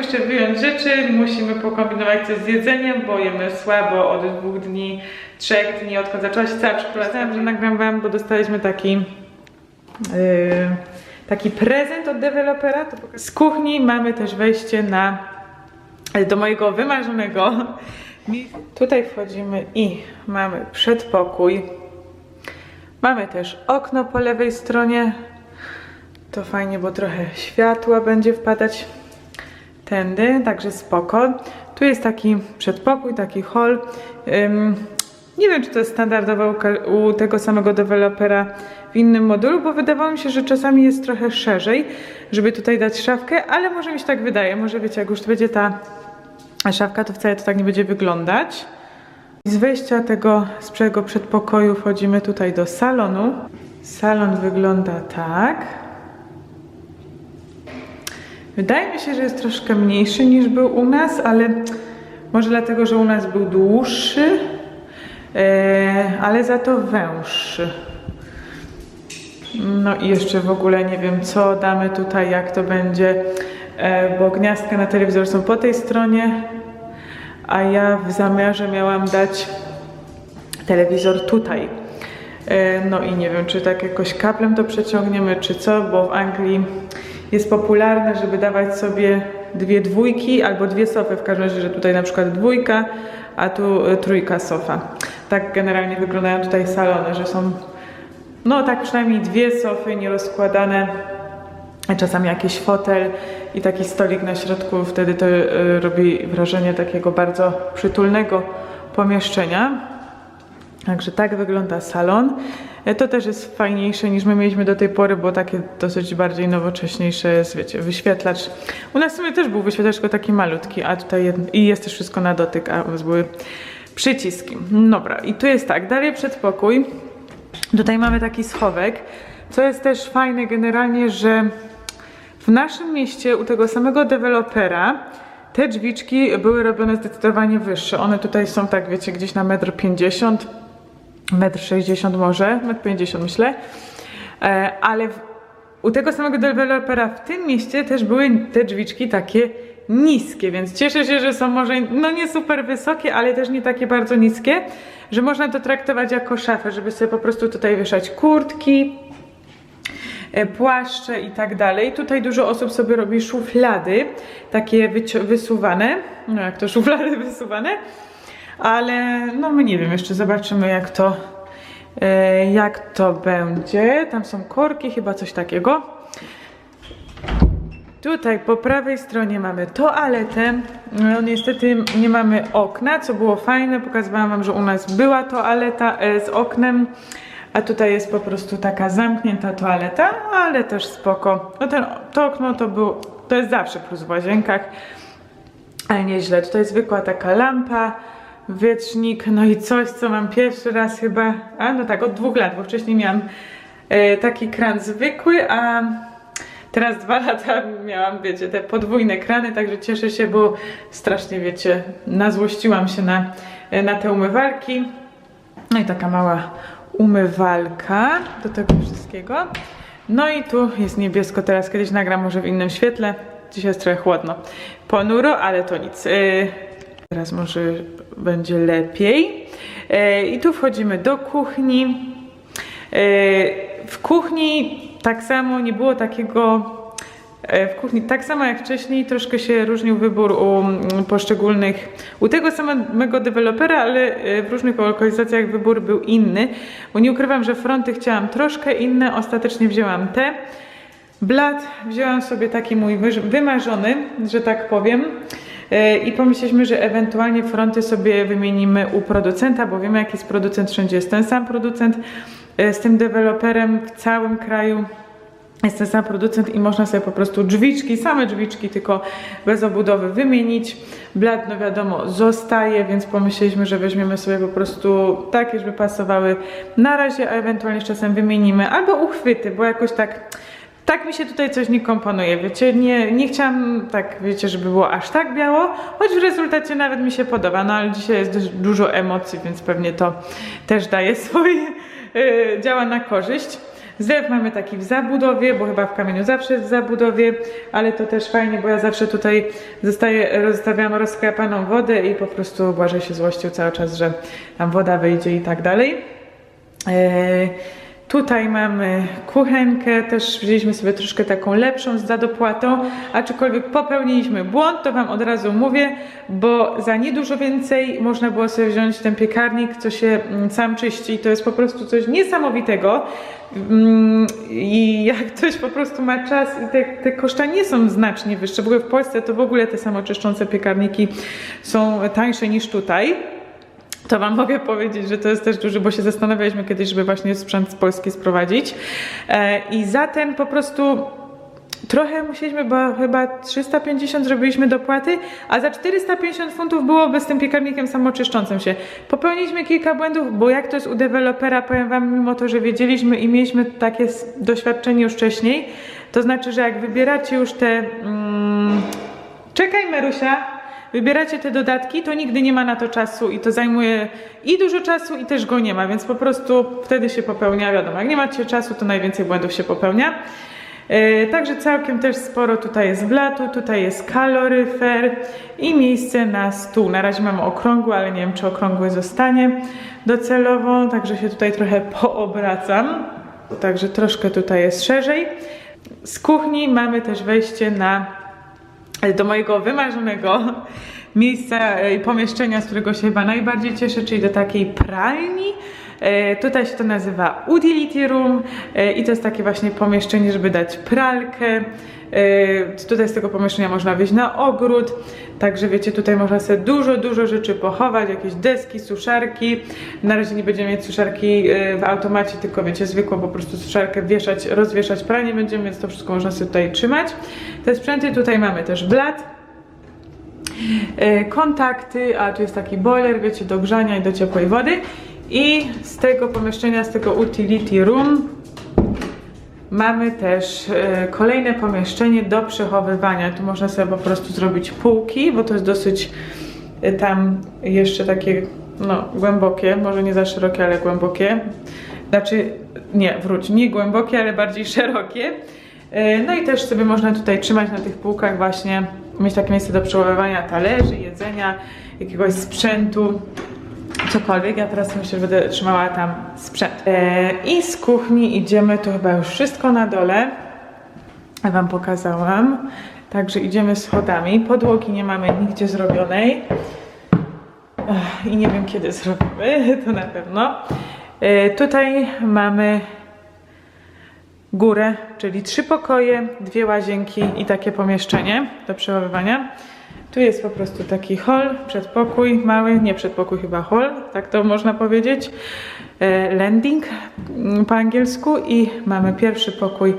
jeszcze wyjąć rzeczy, musimy pokombinować coś z jedzeniem, bo jemy słabo od dwóch dni, trzech dni, odkąd zaczęła się cała przeprowadzka, że nagram wam, bo dostaliśmy taki yy, taki prezent od dewelopera. Z kuchni mamy też wejście na do mojego wymarzonego. Tutaj wchodzimy i mamy przedpokój. Mamy też okno po lewej stronie. To fajnie, bo trochę światła będzie wpadać tędy, także spoko. Tu jest taki przedpokój, taki hall. Ym, nie wiem, czy to jest standardowe u, u tego samego dewelopera w innym modulu, bo wydawało mi się, że czasami jest trochę szerzej, żeby tutaj dać szafkę, ale może mi się tak wydaje. Może wiecie, jak już będzie ta szafka, to wcale to tak nie będzie wyglądać. Z wejścia tego tego przedpokoju wchodzimy tutaj do salonu. Salon wygląda tak. Wydaje mi się, że jest troszkę mniejszy niż był u nas, ale może dlatego, że u nas był dłuższy, e, ale za to węższy. No i jeszcze w ogóle nie wiem, co damy tutaj, jak to będzie, e, bo gniazdka na telewizor są po tej stronie, a ja w zamiarze miałam dać telewizor tutaj. E, No i nie wiem, czy tak jakoś kablem to przeciągniemy, czy co, bo w Anglii jest popularne, żeby dawać sobie dwie dwójki albo dwie sofy, w każdym razie, że tutaj na przykład dwójka, a tu e, trójka sofa. Tak generalnie wyglądają tutaj salony, że są no tak przynajmniej dwie sofy nierozkładane, czasami jakiś fotel i taki stolik na środku, wtedy to e, robi wrażenie takiego bardzo przytulnego pomieszczenia. Także tak wygląda salon. E, To też jest fajniejsze niż my mieliśmy do tej pory, bo takie dosyć bardziej nowocześniejsze jest, wiecie, wyświetlacz. U nas w sumie też był wyświetlacz, tylko taki malutki, a tutaj i jest też wszystko na dotyk, a u nas były przyciski. Dobra, i tu jest tak, dalej przedpokój. Tutaj mamy taki schowek, co jest też fajne generalnie, że w naszym mieście u tego samego dewelopera te drzwiczki były robione zdecydowanie wyższe. One tutaj są tak, wiecie, gdzieś na 1,50 m, 1,60 m może, 1,50 m myślę. E, ale u tego samego dewelopera w tym mieście też były te drzwiczki takie niskie, więc cieszę się, że są może no nie super wysokie, ale też nie takie bardzo niskie, że można to traktować jako szafę, żeby sobie po prostu tutaj wieszać kurtki, e, płaszcze i tak dalej. Tutaj dużo osób sobie robi szuflady, takie wysuwane, no jak to szuflady wysuwane, ale no my nie wiem, jeszcze zobaczymy jak to, e, jak to będzie. Tam są korki, chyba coś takiego. Tutaj po prawej stronie mamy toaletę. No niestety nie mamy okna, co było fajne. Pokazywałam wam, że u nas była toaleta e, z oknem, a tutaj jest po prostu taka zamknięta toaleta, ale też spoko. No ten, to okno to był, to jest zawsze plus w łazienkach, ale nieźle. Tutaj zwykła taka lampa, wiecznik, no i coś, co mam pierwszy raz chyba, a no tak, od dwóch lat, bo wcześniej miałam e, taki kran zwykły, a Teraz dwa lata miałam, wiecie, te podwójne krany, także cieszę się, bo strasznie, wiecie, nazłościłam się na, na te umywalki. No i taka mała umywalka do tego wszystkiego. No i tu jest niebiesko, teraz kiedyś nagram może w innym świetle. Dzisiaj jest trochę chłodno. Ponuro, ale to nic. Yy, teraz może będzie lepiej. Yy, I tu wchodzimy do kuchni. Yy, W kuchni tak samo nie było takiego. e, W kuchni tak samo jak wcześniej, troszkę się różnił wybór u mm, poszczególnych, u tego samego dewelopera, ale e, w różnych lokalizacjach wybór był inny, bo nie ukrywam, że fronty chciałam troszkę inne, ostatecznie wzięłam te. Blat wzięłam sobie taki mój wymarzony, że tak powiem. E, I pomyśleliśmy, że ewentualnie fronty sobie wymienimy u producenta, bo wiemy, jaki jest producent, wszędzie jest ten sam producent. E, Z tym deweloperem w całym kraju jest ten sam producent i można sobie po prostu drzwiczki, same drzwiczki, tylko bez obudowy wymienić. Blat, no wiadomo, zostaje, więc pomyśleliśmy, że weźmiemy sobie po prostu takie, żeby pasowały na razie, a ewentualnie z czasem wymienimy. Albo uchwyty, bo jakoś tak tak mi się tutaj coś nie komponuje, wiecie, nie, nie chciałam tak, wiecie, żeby było aż tak biało, choć w rezultacie nawet mi się podoba, no ale dzisiaj jest dużo emocji, więc pewnie to też daje swoje, yy, działa na korzyść. Zlew mamy taki w zabudowie, bo chyba w kamieniu zawsze jest w zabudowie, ale to też fajnie, bo ja zawsze tutaj zostaję, rozstawiam rozkrapaną wodę i po prostu Błażej się złościł cały czas, że tam woda wyjdzie i tak dalej. E, Tutaj mamy kuchenkę, też wzięliśmy sobie troszkę taką lepszą z zadopłatą, aczkolwiek popełniliśmy błąd, to Wam od razu mówię, bo za niedużo więcej można było sobie wziąć ten piekarnik, co się mm, sam czyści. To jest po prostu coś niesamowitego. Mm, I jak ktoś po prostu ma czas i te, te koszta nie są znacznie wyższe, w ogóle w Polsce to w ogóle te samoczyszczące piekarniki są tańsze niż tutaj. To Wam mogę powiedzieć, że to jest też duży, bo się zastanawialiśmy kiedyś, żeby właśnie sprzęt z Polski sprowadzić. E, I za ten po prostu trochę musieliśmy, bo chyba 350 zrobiliśmy dopłaty, a za 450 funtów byłoby z tym piekarnikiem samoczyszczącym się. Popełniliśmy kilka błędów, bo jak to jest u dewelopera, powiem Wam, mimo to, że wiedzieliśmy i mieliśmy takie doświadczenie już wcześniej, to znaczy, że jak wybieracie już te... Mm, czekaj Marusia! Wybieracie te dodatki, to nigdy nie ma na to czasu i to zajmuje i dużo czasu i też go nie ma, więc po prostu wtedy się popełnia, wiadomo, jak nie macie czasu, to najwięcej błędów się popełnia. E, Także całkiem też sporo tutaj jest blatu, tutaj jest kaloryfer i miejsce na stół. Na razie mamy okrągły, ale nie wiem czy okrągły zostanie docelowo, także się tutaj trochę poobracam. Także troszkę tutaj jest szerzej. Z kuchni mamy też wejście na do mojego wymarzonego miejsca i pomieszczenia, z którego się chyba najbardziej cieszę, czyli do takiej pralni. E, Tutaj się to nazywa utility room e, i to jest takie właśnie pomieszczenie, żeby dać pralkę. E, Tutaj z tego pomieszczenia można wyjść na ogród, także wiecie, tutaj można sobie dużo, dużo rzeczy pochować, jakieś deski, suszarki. Na razie nie będziemy mieć suszarki e, w automacie, tylko wiecie, zwykłą po prostu suszarkę wieszać, rozwieszać pranie będziemy, więc to wszystko można sobie tutaj trzymać. Te sprzęty tutaj mamy też blat, e, kontakty, a tu jest taki boiler, wiecie, do grzania i do ciepłej wody. I z tego pomieszczenia, z tego utility room mamy też e, kolejne pomieszczenie do przechowywania. Tu można sobie po prostu zrobić półki, bo to jest dosyć e, tam jeszcze takie, no, głębokie, może nie za szerokie, ale głębokie. Znaczy, nie, wróć, nie głębokie, ale bardziej szerokie. E, No i też sobie można tutaj trzymać na tych półkach właśnie, mieć takie miejsce do przechowywania talerzy, jedzenia, jakiegoś sprzętu, cokolwiek. Ja teraz myślę, że będę trzymała tam sprzęt. E, I z kuchni idziemy, to chyba już wszystko na dole. Ja Wam pokazałam. Także idziemy schodami. Podłogi nie mamy nigdzie zrobionej. I nie wiem kiedy zrobimy, to na pewno. E, tutaj mamy górę, czyli trzy pokoje, dwie łazienki i takie pomieszczenie do przechowywania. Tu jest po prostu taki hall, przedpokój mały, nie przedpokój, chyba hall, tak to można powiedzieć. E, Landing mm, po angielsku i mamy pierwszy pokój,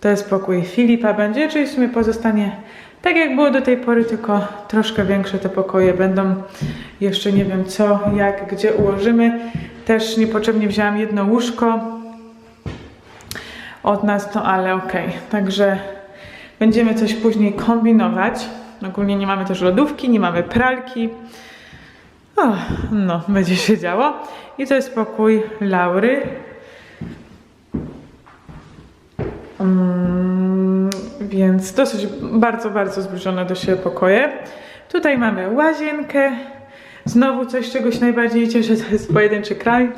to jest pokój Filipa będzie, czyli w sumie pozostanie tak jak było do tej pory, tylko troszkę większe te pokoje będą. Jeszcze nie wiem co, jak, gdzie ułożymy. Też niepotrzebnie wzięłam jedno łóżko, od nas, no ale okej. Także będziemy coś później kombinować. Ogólnie nie mamy też lodówki, nie mamy pralki. No, będzie się działo. I to jest pokój Laury. Mm, więc dosyć bardzo, bardzo zbliżone do siebie pokoje. Tutaj mamy łazienkę. Znowu coś, czego się najbardziej cieszę, to jest pojedynczy kraj.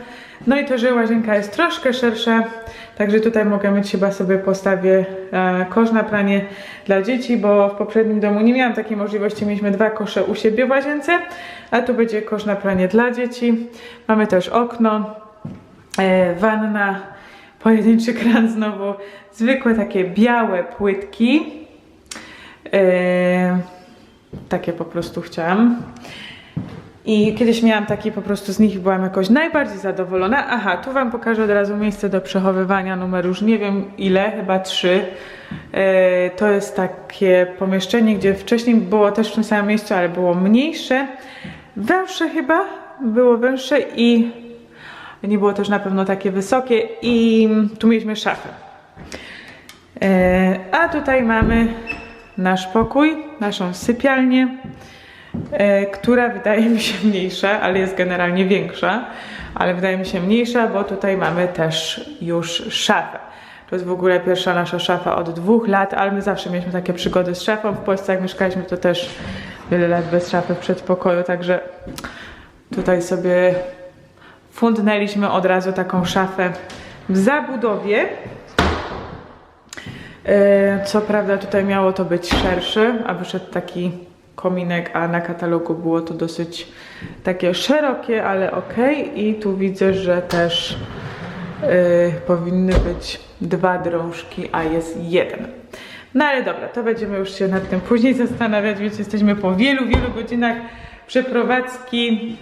No i to, że łazienka jest troszkę szersza, także tutaj mogę mieć chyba sobie postawię e, kosz na pranie dla dzieci, bo w poprzednim domu nie miałam takiej możliwości. Mieliśmy dwa kosze u siebie w łazience, a tu będzie kosz na pranie dla dzieci. Mamy też okno, e, wanna, pojedynczy kran znowu, zwykłe takie białe płytki. E, takie po prostu chciałam. I kiedyś miałam taki po prostu z nich byłam jakoś najbardziej zadowolona. Aha, tu Wam pokażę od razu miejsce do przechowywania numer już nie wiem ile, chyba trzy. E, to jest takie pomieszczenie, gdzie wcześniej było też w tym samym miejscu, ale było mniejsze. Węższe chyba, było węższe i nie było też na pewno takie wysokie i tu mieliśmy szafę. E, a tutaj mamy nasz pokój, naszą sypialnię która wydaje mi się mniejsza, ale jest generalnie większa, ale wydaje mi się mniejsza, bo tutaj mamy też już szafę. To jest w ogóle pierwsza nasza szafa od dwóch lat, ale my zawsze mieliśmy takie przygody z szafą. W Polsce jak mieszkaliśmy, to też wiele lat bez szafy w przedpokoju, także tutaj sobie fundnęliśmy od razu taką szafę w zabudowie. E, Co prawda tutaj miało to być szersze, a wyszedł taki kominek, a na katalogu było to dosyć takie szerokie, ale ok. I tu widzę, że też e, powinny być dwa drążki, a jest jeden. No ale dobra, to będziemy już się nad tym później zastanawiać, więc jesteśmy po wielu, wielu godzinach przeprowadzki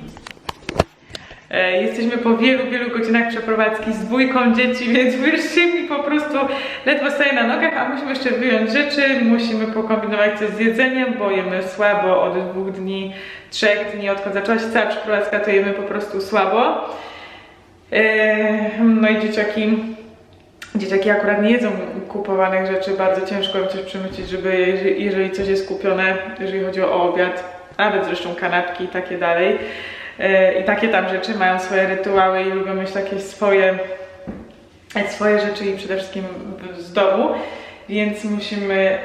Jesteśmy po wielu, wielu godzinach przeprowadzki z dwójką dzieci, więc wyższy mi po prostu ledwo staje na nogach, a musimy jeszcze wyjąć rzeczy, musimy pokombinować coś z jedzeniem, bo jemy słabo od dwóch dni, trzech dni, odkąd zaczęła się cała przeprowadzka, to jemy po prostu słabo. E, No i dzieciaki, dzieciaki akurat nie jedzą kupowanych rzeczy, bardzo ciężko im coś przemycić, żeby jeżeli, coś jest kupione, jeżeli chodzi o obiad, nawet zresztą kanapki i takie dalej, E, i takie tam rzeczy mają swoje rytuały i lubią mieć takie swoje, swoje rzeczy i przede wszystkim z domu, więc musimy,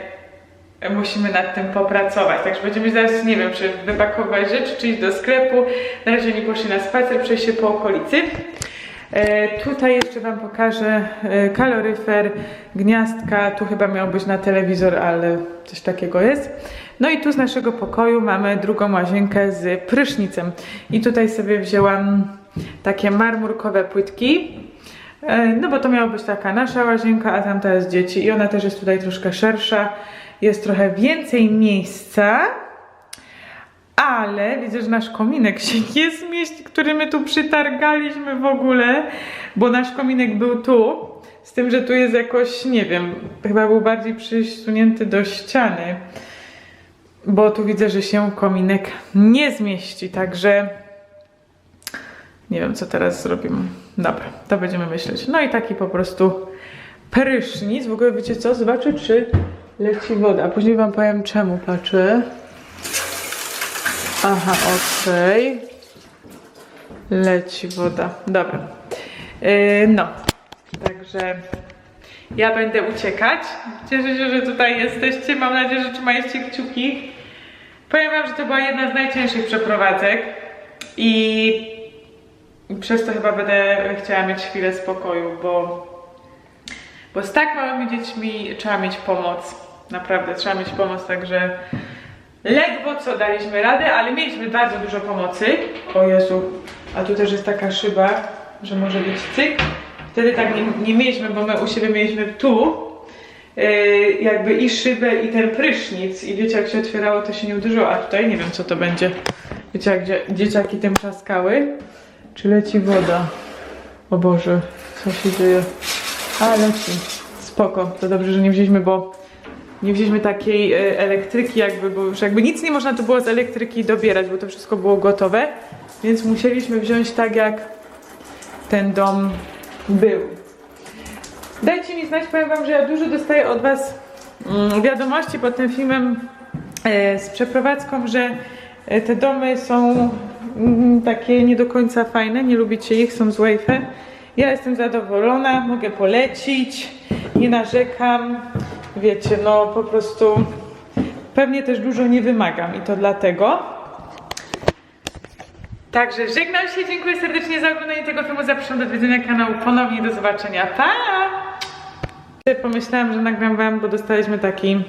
musimy nad tym popracować. Także będziemy zaraz, nie wiem, czy wypakować rzeczy, czy iść do sklepu. Na razie nie poszli na spacer, przejść się po okolicy. E, tutaj jeszcze Wam pokażę e, kaloryfer, gniazdka. Tu chyba miał być na telewizor, ale coś takiego jest. No i tu z naszego pokoju mamy drugą łazienkę z prysznicem. I tutaj sobie wzięłam takie marmurkowe płytki. E, No bo to miała być taka nasza łazienka, a tamta jest dzieci. I ona też jest tutaj troszkę szersza. Jest trochę więcej miejsca. Ale widzę, że nasz kominek się nie zmieści, który my tu przytargaliśmy w ogóle, bo nasz kominek był tu, z tym, że tu jest jakoś, nie wiem, chyba był bardziej przysunięty do ściany, bo tu widzę, że się kominek nie zmieści, także nie wiem, co teraz zrobimy. Dobra, to będziemy myśleć. No i taki po prostu prysznic. W ogóle wiecie co? Zobaczę, czy leci woda. A później wam powiem, czemu patrzę. Aha, okej. Leci woda. Dobra. Yy, no. Także ja będę uciekać. Cieszę się, że tutaj jesteście. Mam nadzieję, że trzymaliście kciuki. Powiem wam, że to była jedna z najcięższych przeprowadzek i przez to chyba będę chciała mieć chwilę spokoju, bo, bo z tak małymi dziećmi trzeba mieć pomoc. Naprawdę trzeba mieć pomoc, także ledwo co daliśmy radę, ale mieliśmy bardzo dużo pomocy. O Jezu, a tu też jest taka szyba, że może być cyk. Wtedy tak nie, nie mieliśmy, bo my u siebie mieliśmy tu jakby i szybę i ten prysznic i wiecie jak się otwierało to się nie uderzyło, a tutaj nie wiem co to będzie. Wiecie jak dzie- dzieciaki tym trzaskały? Czy leci woda? O Boże, co się dzieje? A leci. Spoko, to dobrze, że nie wzięliśmy, bo nie wzięliśmy takiej e, elektryki jakby, bo już jakby nic nie można tu było z elektryki dobierać, bo to wszystko było gotowe, więc musieliśmy wziąć tak jak ten dom był. Dajcie mi znać, powiem wam, że ja dużo dostaję od was mm, wiadomości pod tym filmem e, z przeprowadzką, że e, te domy są mm, takie nie do końca fajne, nie lubicie ich, są złejfe. Ja jestem zadowolona, mogę polecić, nie narzekam. Wiecie, no po prostu pewnie też dużo nie wymagam i to dlatego. Także żegnam się, dziękuję serdecznie za oglądanie tego filmu, zapraszam do odwiedzenia kanału ponownie, do zobaczenia, pa! Pomyślałam, że nagram wam, bo dostaliśmy taki yy,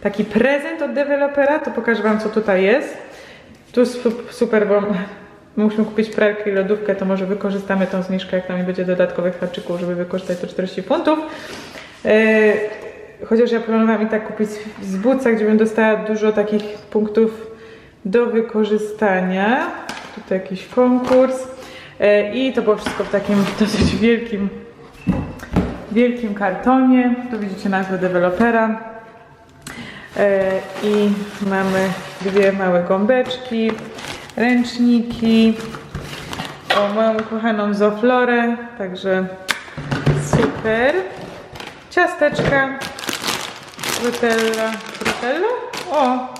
taki prezent od dewelopera, to pokażę wam co tutaj jest. Tu su- super, bo musimy kupić pralkę i lodówkę, to może wykorzystamy tą zniżkę, jak tam będzie dodatkowych haczyków, żeby wykorzystać to 40 funtów. Yy, chociaż ja planowałam i tak kupić z Buca, gdzie bym dostała dużo takich punktów do wykorzystania. Tutaj jakiś konkurs. Yy, I to było wszystko w takim dosyć wielkim, wielkim kartonie. Tu widzicie nazwę dewelopera. E, I mamy dwie małe gąbeczki, ręczniki, o moją ukochaną Zoflorę, także super. Ciasteczka, frutella, frutella? O,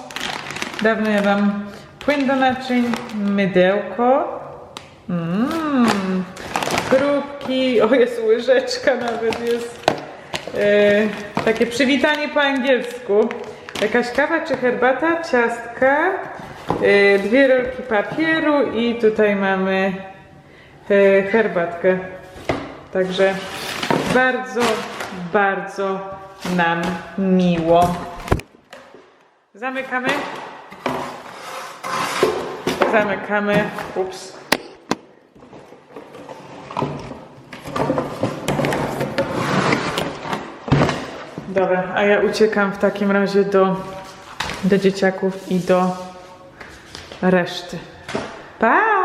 dawno jadłam płyn do naczyń, mydełko, mmm, krupki, wieczorki. O, jest łyżeczka nawet, jest e, takie przywitanie po angielsku. Jakaś kawa czy herbata, ciastka, e, dwie rolki papieru i tutaj mamy e, herbatkę. Także bardzo, bardzo nam miło. Zamykamy. Zamykamy. Ups. Dobra, a ja uciekam w takim razie do, do dzieciaków i do reszty. Pa!